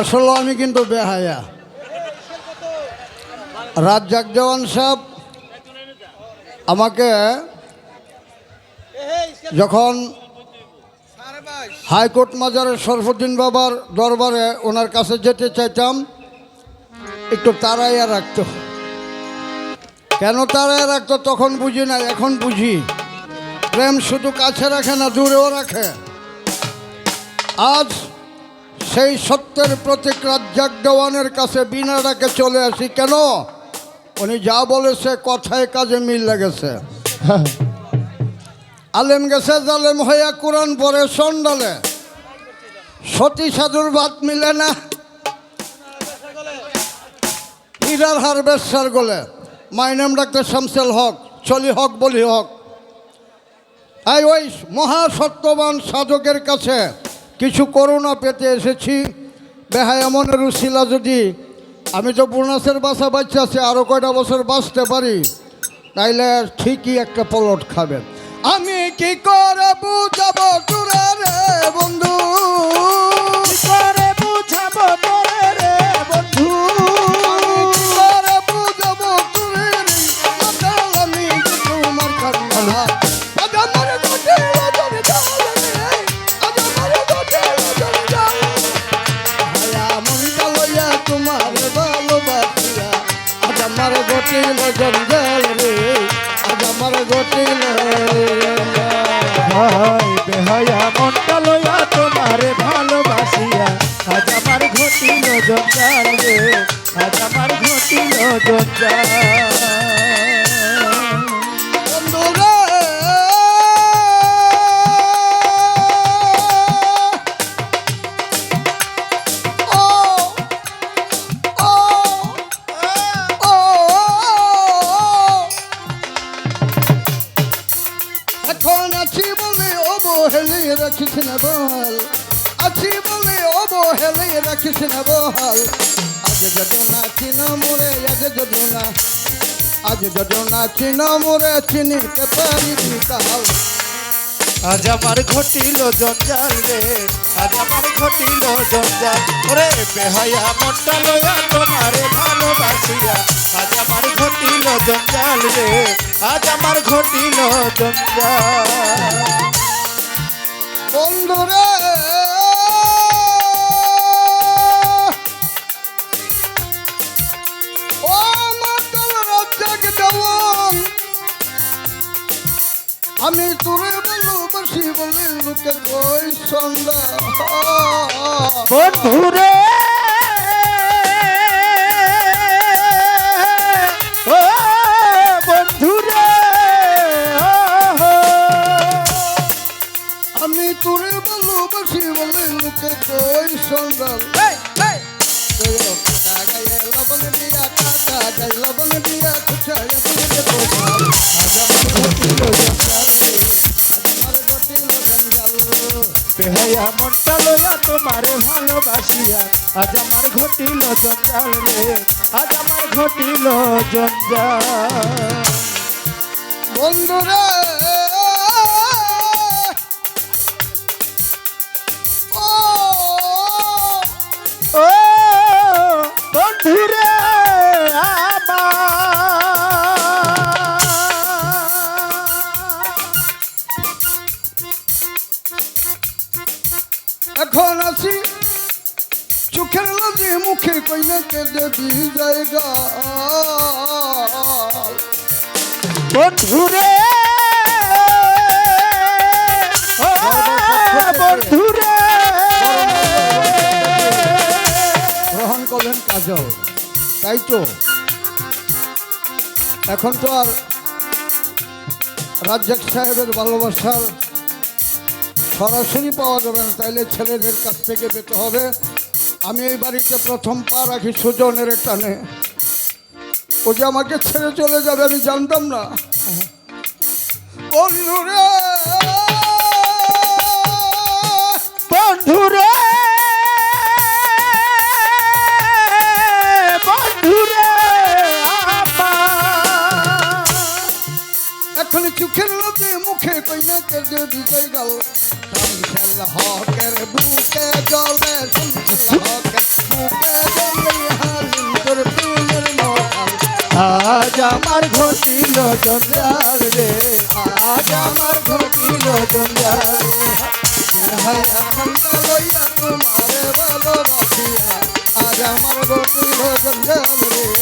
আসলে আমি কিন্তু বেহায়া। রাজ্জাক জওয়ান সাহেব আমাকে যখন হাইকোর্ট মাজারের সরফুদ্দিন বাবার দরবারে ওনার কাছে যেতে চাইতাম, একটু তাড়াইয়া রাখতো। কেন তাড়াইয়া রাখতো তখন বুঝি না, এখন বুঝি। প্রেম শুধু কাছে রাখে না, দূরেও রাখে। আজ সেই সত্যের প্রতীক রাজ্জাক দেওয়ানের কাছে বিনা ডাকে চলে আসি। কেন? উনি যা বলেছে কথায় কাজে মিল লেগেছে। আলেম গেছে জালেম হইয়া কোরআন পরে সন্ডালে। সতী সাধুর ভাত মিলে না। হীরার হার বেশার গলে। মাই নাম ডাক্তার শামসেল হক চলি হক বলি হক। এই ওই মহাসত্যবান সাধকের কাছে কিছু করোনা পেতে এসেছি। বেহায় এমন রুশিলা যদি আমি তো বোনাসের বাসা বাচ্চা আছে আরও কয়টা বছর বাঁচতে পারি, তাইলে ঠিকই একটা পলট খাবেন আমি কি করে? জঞ্জাল রে আজ আমার ঘটিল জঞ্জাল। এখন আছি বলে অবহেলে রাখিস না বল। আছি বলে অবহেলে রাখিস না বল আজ যদি না মরে আজ যদি না আজ যদি না মরে চিনিতে পারি কাল আজ আমার ঘটিল জঞ্জাল রে আজ আমার ঘটিল জঞ্জাল। ওরে বেহায়া মনটা লইয়া তোমারে ভালোবাসিয়া। আজ আমার ঘটিল জঞ্জাল রে আজ আমার ঘটিল জঞ্জাল। বন্ধুরে! আমি তোরে ভালোবাসি বলে লোকে কই সন্ধ্যা। বন্ধুরে! মনটা লইয়া তোমার ভালোবাসিয়া আজ আমার ঘটিল জঞ্জাল রে আজ আমার ঘটিল জঞ্জাল বন্ধুরে কইনা কেঁদে দি জায়গা বন্ধুরে বন্ধুরে। গ্রহণ করলেন কাজল। তাই তো? এখন তো আর রাজ্জাক সাহেবের ভালোবাসার সরাসরি পাওয়া যাবে না। তাইলে ছেলেদের কাছ থেকে পেতে হবে আমি এই বাড়িতে প্রথম পা রাখি সুজনের টানে। ও যে আমাকে ছেড়ে চলে যাবে আমি জানতাম না। বন্ধুরে বন্ধুরে বন্ধুরে আমার এখন চোখের লোকে মুখে কইনা কেঁদে বিজয় গেল হকের বুকে জলে শামসুল হকের বুকে জলে হাজির পীরের মহাল। আজ আমার ঘটিল জঞ্জাল রে, আজ আমার ঘটিল জঞ্জাল রে। হায় ভালোবাসিয়া, আজ আমার ঘটিল জঞ্জাল রে।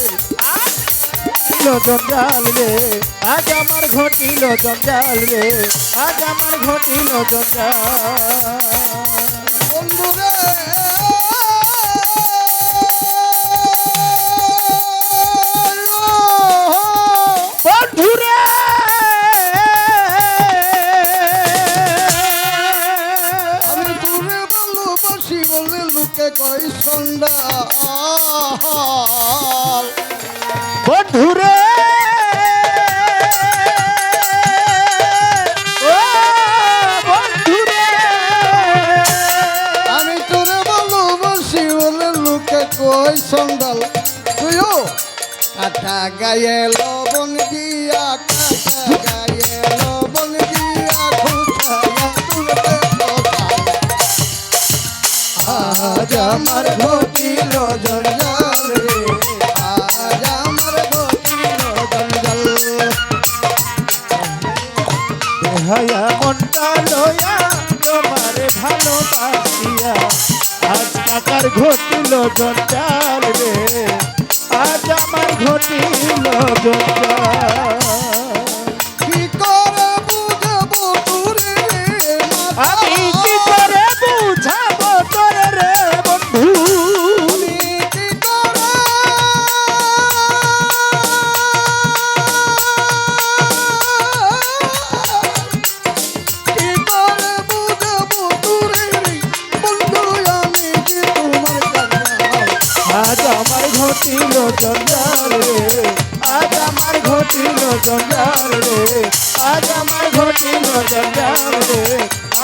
ঘটিল জঞ্জাল রে। আজ আমার ঘটিল জঞ্জাল রে। আজ আমার ঘটিল জঞ্জাল। বন্ধু রে বন্ধুরে আমি তোরে ভালোবাসি বলে লোকে কই সন্ধ্যা বন্ধুরে। আমি তোরে ভালোবাসি বলে লোকে কই তুইও? গায়ে লবণ দিয়া গায়ে আমার ঘটিল ভালোবাসিয়া আজ টাকার ঘটিল জঞ্জাল রে। আজ আমার ঘটিল জঞ্জাল। জঞ্জাল রে। আজ আমার ঘটিল জঞ্জাল রে।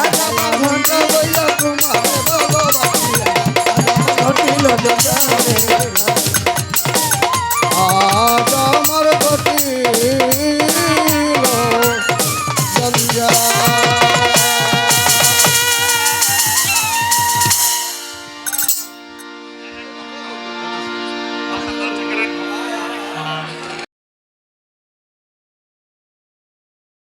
আজ আমার ঘণ্টা বইল তোমার ঘটিল জঞ্জাল রে। আজ আমার ঘটিল জঞ্জাল